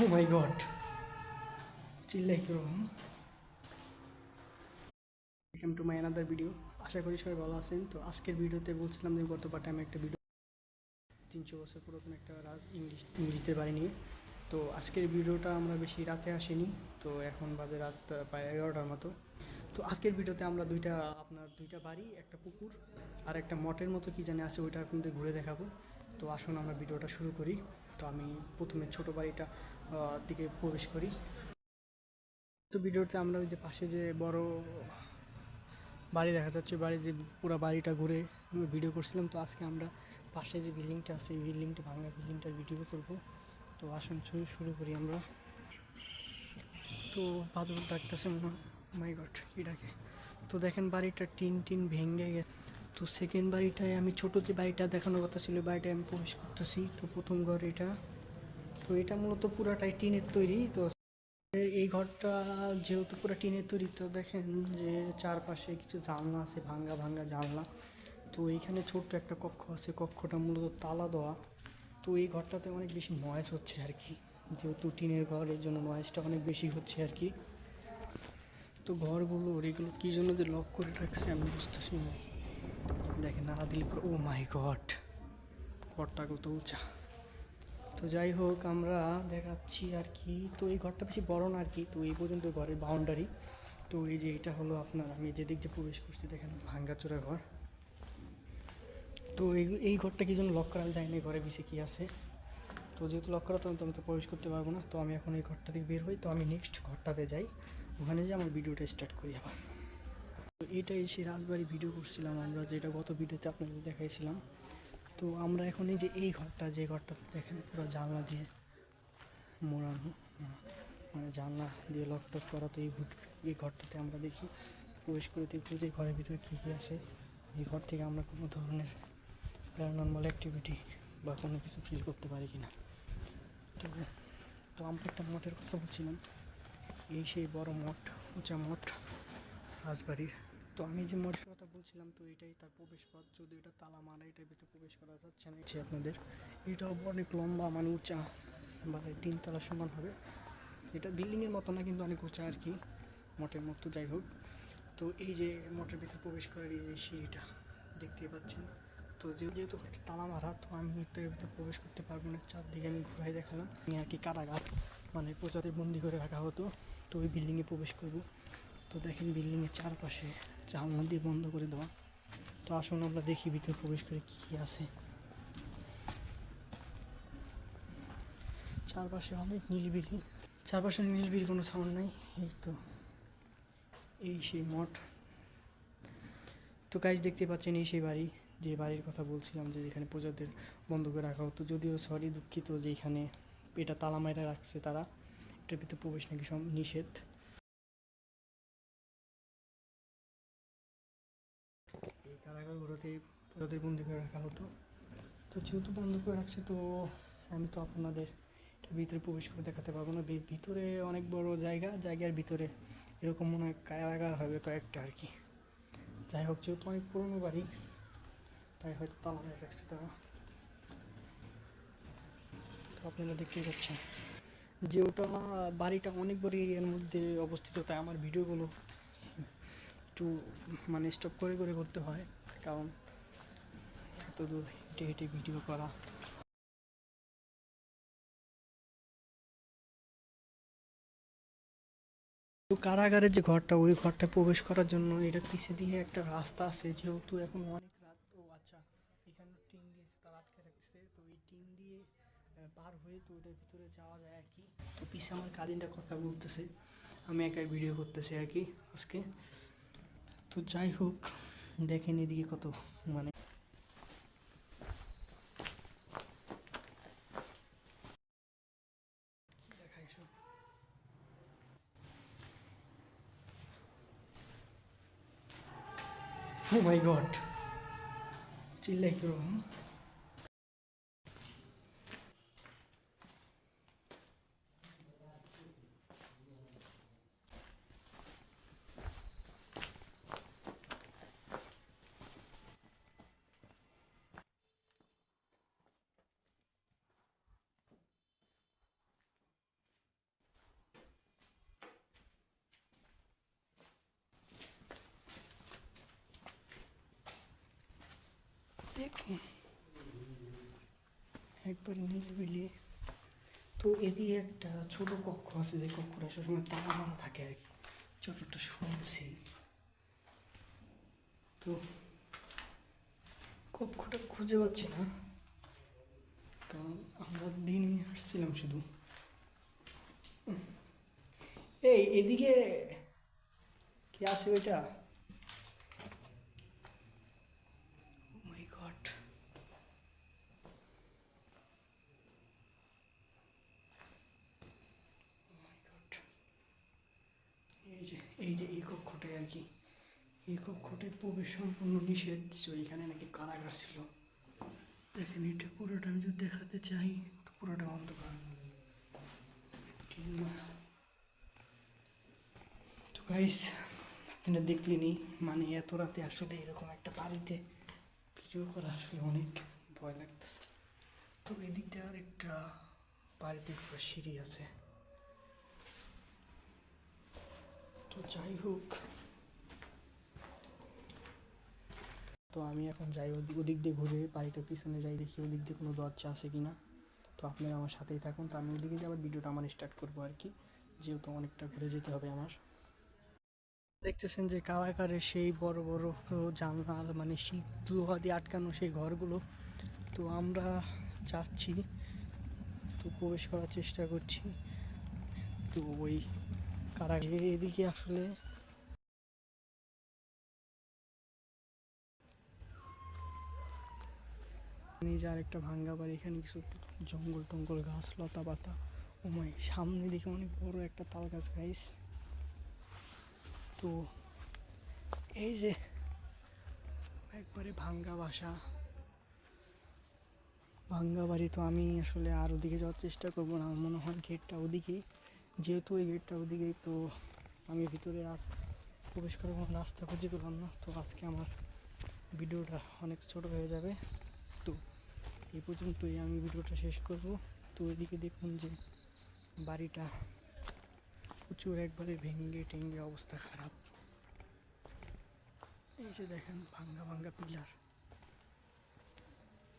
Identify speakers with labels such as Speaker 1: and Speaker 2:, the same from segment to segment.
Speaker 1: ও god চিল্লাই কেউ welcome to my another video আশা করি সবাই ভালো আছেন। তো আজকের ভিডিওতে বলছিলাম যে গত পার্টে আমি একটা ভিডিও তিনশো বছর পুরাতন একটা রাজ ইংলিশ ইংলিশদের বাড়ি নিয়ে। তো আজকের ভিডিওটা আমরা বেশি রাতে আসিনি। তো এখন বাজে রাত প্রায় এগারোটার মতো। তো আজকের ভিডিওতে আমরা দুইটা, আপনার দুইটা বাড়ি, একটা পুকুর আর একটা মঠের মতো কি জানি আছে ওইটা আপনাদের ঘুরে দেখাবো। তো আসুন আমরা ভিডিওটা শুরু করি। তো আমি প্রথমে ছোট বাড়িটা দিকে প্রবেশ করি। তো ভিডিওতে আমরা ওই যে পাশে যে বড় বাড়ি দেখা যাচ্ছে, বাড়ি যে পুরো বাড়িটা ঘুরে ভিডিও করছিলাম, তো আজকে আমরা পাশে যে বিল্ডিংটা আছে, এই বিল্ডিংটা, ভাঙা বিল্ডিংটার ভিডিও করব। তো আসুন শুরু শুরু করি আমরা। তো বাদল ডাকতেছে মনে মাই গড কি ডাকে? তো দেখেন বাড়িটা টিন টিন ভেঙে গেছে তো সেকেন্ড বাড়িটায় আমি, ছোটো যে বাড়িটা দেখানোর কথা ছিল, বাড়িটায় আমি প্রবেশ করতেছি। তো প্রথম ঘর এটা। তো এটা মূলত পুরাটাই টিনের তৈরি। তো এই ঘরটা যেহেতু পুরো টিনের তৈরি, তো দেখেন যে চারপাশে কিছু জানলা আছে, ভাঙ্গা ভাঙ্গা জানলা। তো এইখানে ছোট্ট একটা কক্ষ আছে, কক্ষটা মূলত তালা দেওয়া। তো এই ঘরটাতে অনেক বেশি নয়েজ হচ্ছে আর কি যেহেতু টিনের ঘর, এর জন্য নয়েজটা অনেক বেশি হচ্ছে আর কি তো ঘরগুলো এগুলো কী জন্য যে লক করে রাখছে আমি বুঝতেছি না। দেখেন না দিলে ও মাই গড ঘরটা কত উঁচা। তো যাই হোক, আমরা দেখাচ্ছি আর কি। তো এই ঘরটা বেশি বড় না আর কি, তো এই পর্যন্ত ঘরের বাউন্ডারি তো এই যে এটা হলো আপনার, আমি যেদিক দিয়ে প্রবেশ করছি, দেখেন ভাঙ্গাচোরা ঘর। তো এই এই ঘরটা কি জন্য লক করা যায় না এই ঘরে বেশি কি আছে। তো যেহেতু লক করা, তো আমি তো আমি তো প্রবেশ করতে পারব না। তো আমি এখন এই ঘরটা থেকে বের হই, তো আমি নেক্সট ঘরটাতে যাই। ওখানে যে আমার ভিডিওটা স্টার্ট করি আবার। তো এটাই সেই রাজবাড়ি ভিডিও করছিলাম আমরা, যেটা গত ভিডিওতে আপনাদের দেখাইছিলাম। তো আমরা এখন এই যে এই ঘরটা, যে ঘরটা দেখেন, পুরো জানলা দিয়ে মোড়ানো মানে জানলা দিয়ে লক টক করা তো এই এই ঘরটাতে আমরা দেখি, প্রবেশ করে দেখব যে ঘরের ভিতরে কী কী আছে। এই ঘর থেকে আমরা কোনো ধরনের প্যারানর্মাল অ্যাক্টিভিটি বা কোনো কিছু ফিল করতে পারি কি না তো তো আমরা একটা মঠের কথা বলছিলাম। এই সেই বড় মঠ, উঁচা মঠ রাজবাড়ির তো আমি যে মঠের কথা বলছিলাম, তো এটাই তার প্রবেশ পথ যদি এটা তালা মারা এটার ভিতরে প্রবেশ করা যাচ্ছে না আপনাদের। এটাও অনেক লম্বা মানে উঁচা, বা তিনতলা সমান হবে। এটা বিল্ডিংয়ের মতো না, কিন্তু অনেক উঁচা আর কি, মঠের মতো, যাই হোক। তো এই যে মঠের ভিতরে প্রবেশ করার এই যে সিঁড়িটা দেখতে পাচ্ছেন। তো যেহেতু তালা মারা তো আমি এর ভিতরে প্রবেশ করতে পারব না, চারদিকে আমি ঘুরাই দেখালাম। আর কি কারাগার মানে প্রজাদের বন্দি করে রাখা হতো, তো ওই বিল্ডিংয়ে প্রবেশ করব। তো দেখেন বিল্ডিংয়ের চারপাশে জানলা দিয়ে বন্ধ করে দেওয়া। তো আসুন আমরা দেখি ভিতরে প্রবেশ করে কী কী আছে। চারপাশে অনেক নিলবিলি চারপাশে নিলবিলি কোনো সাউন্ড নাই, এই তো। এই সেই মঠ। তো গাইজ দেখতে পাচ্ছেন এই সেই বাড়ি, যে বাড়ির কথা বলছিলাম যে যেখানে প্রজাদের বন্ধ করে রাখা হতো। যদিও সরি দুঃখিত যে এখানে এটা তালা মাইরা রাখছে তারা। এটার ভিতরে প্রবেশ নাকি সব নিষেধ। কারাগারগুলোতে প্রজাদের বন্দি করে রাখা হতো। তো যেহেতু বন্ধ করে রাখছে, তো আমি তো আপনাদের এটার ভিতরে প্রবেশ করে দেখাতে পারব না। ভিতরে অনেক বড় জায়গা, জায়গার ভিতরে এরকম মনে হয় কারাগার হবে কয়েকটা আর কি। যাই হোক, যেহেতু অনেক পুরনো বাড়ি, তাই হয়তো তালা মেরে রাখছে তারা। তো আপনারা দেখতেই পাচ্ছেন যে ওটা বাড়িটা অনেক বড় এরিয়ার মধ্যে অবস্থিত। তাই আমার ভিডিওগুলো একটু মানে স্টপ করে করে করতে হয়। কারণ এত দূর হেঁটে হেঁটে ভিডিও করা। তো কারাগারের যে ঘরটা, ওই ঘরটা প্রবেশ করার জন্য এটা পিছিয়ে দিয়ে একটা রাস্তা আছে, যেহেতু এখন অনেক রাত। ও আচ্ছা এখানে টিন দিয়েছে তার আটকে রাখছে। তো এই টিন দিয়ে পার হয়ে তো ওটার ভিতরে যাওয়া যায় আর কি। তো পিছিয়ে আমার কাজিনটা কথা বলতেছে, আমি একাই ভিডিও করতেছি আর কি আজকে। তো যাই হোক দেখেন এদিকে কত মানে? ও মাই গড চিল্লাই কেউ দেখুন একবার নিলবিলি তো এদিকে একটা ছোট কক্ষ আছে যে কক্ষটা সবসময় তালা মারা থাকে আর। যতটা শুনছি। তো কক্ষটা খুঁজে পাচ্ছি না। কারণ আমরা দিনই আসছিলাম শুধু। এই এদিকে কি আছে ওইটা মাই গড এই যে এই যে এই কক্ষটায় আর কি। এই কক্ষটায় প্রবেশ সম্পূর্ণ নিষেধ তো এখানে নাকি কারাগার ছিল। দেখেন, এটা পুরোটা আমি যদি দেখাতে চাই, তো পুরোটা অন্ধকার। তো গাইস আপনারা দেখলেনি মানে এত রাতে আসলে এরকম একটা বাড়িতে ভিডিও করা আসলে অনেক ভয় লাগতেছে। তো এদিকটা আর একটা বাড়িতে একটা সিঁড়ি আছে। তো যাই হোক। তো আমি এখন যাই ওদিক ওদিক দিয়ে ঘুরে বাড়িটার পিছনে যাই দেখি ওদিক দিয়ে কোনো দরজা আছে কি না তো আপনারা আমার সাথেই থাকুন, তো আমি ওদিকে যে আবার ভিডিওটা আমার স্টার্ট করব আর কি। যেহেতু অনেকটা ঘুরে যেতে হবে আমার। দেখতেছেন যে কারাগারে সেই বড় বড় জানলাল মানে শীত লোহা দিয়ে আটকানো সেই ঘরগুলো। তো আমরা যাচ্ছি, তো প্রবেশ করার চেষ্টা করছি। তো ওই কারাগারে এদিকে আসলে নিজে আরেকটা ভাঙ্গা বাড়ি, এখানে কিছু জঙ্গল টঙ্গল, গাছ লতা পাতা। ওমাই সামনে দিকে অনেক বড় একটা তাল গাছ গাইস তো এই যে একবারে ভাঙ্গা বাসা। ভাঙ্গা বাড়ি তো আমি আসলে আর ওদিকে যাওয়ার চেষ্টা করব না, আমার মনে হয় গেটটা ওদিকে যেহেতু ওই গেটটা ওদিকে, তো আমি ভিতরে আর প্রবেশ করার কোনো রাস্তা খুঁজে পেলাম না। তো আজকে আমার ভিডিওটা অনেক ছোট হয়ে যাবে। তো এই পর্যন্তই আমি ভিডিওটা শেষ করব। তো ওইদিকে দেখুন যে বাড়িটা প্রচুর একবারে ভেঙ্গে টেঙ্গে অবস্থা খারাপ। এই যে দেখেন, ভাঙ্গা ভাঙ্গা পিলার।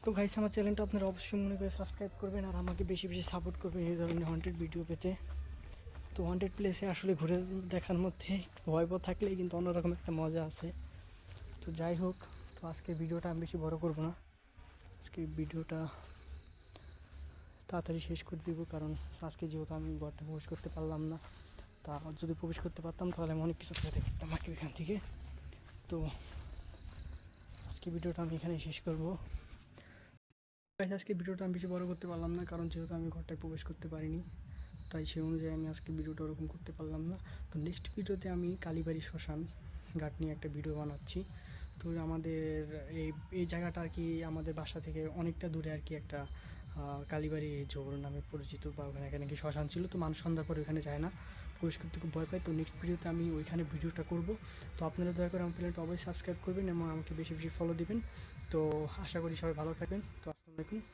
Speaker 1: তো গাইস আমার চ্যানেলটা আপনারা অবশ্যই মনে করে সাবস্ক্রাইব করবেন আর আমাকে বেশি বেশি সাপোর্ট করবেন এই ধরনের হন্টেড ভিডিও পেতে। তো হন্টেড প্লেসে আসলে ঘুরে দেখার মধ্যে ভয় ভয় থাকলেই কিন্তু অন্যরকম একটা মজা আছে। তো যাই হোক, তো আজকে ভিডিওটা আমি বেশি বড় করব না। আজকে ভিডিওটা তাড়াতাড়ি শেষ করে দিব কারণ আজকে যেহেতু আমি ঘরটা প্রবেশ করতে পারলাম না, তা যদি প্রবেশ করতে পারতাম তাহলে আমি অনেক কিছু খেতে পারতাম আর এখান থেকে। তো আজকে ভিডিওটা আমি এখানে শেষ করব। আজকে ভিডিওটা আমি বেশি বড় করতে পারলাম না কারণ যেহেতু আমি ঘরটায় প্রবেশ করতে পারিনি। তাই সেই অনুযায়ী আমি আজকে ভিডিওটা ওরকম করতে পারলাম না। তো নেক্সট ভিডিওতে আমি কালীবাড়ি শ্মশান ঘাট নিয়ে একটা ভিডিও বানাচ্ছি। তো আমাদের এই এই জায়গাটা আর কি আমাদের বাসা থেকে অনেকটা দূরে আর কি একটা কালীবাড়ি জোর নামে পরিচিত বা ওখানে, এখানে কি শ্মশান ছিল। তো মানুষ সন্ধ্যার পরে ওখানে যায় না। প্রবেশ করতে খুব ভয় পায়। তো নেক্সট ভিডিওতে আমি ওইখানে ভিডিওটা করব। তো আপনারা দয়া করে আমার চ্যানেলটা অবশ্যই সাবস্ক্রাইব করবেন এবং আমাকে বেশি বেশি ফলো দিবেন। তো আশা করি সবাই ভালো থাকবেন। তো আসসালামু আলাইকুম।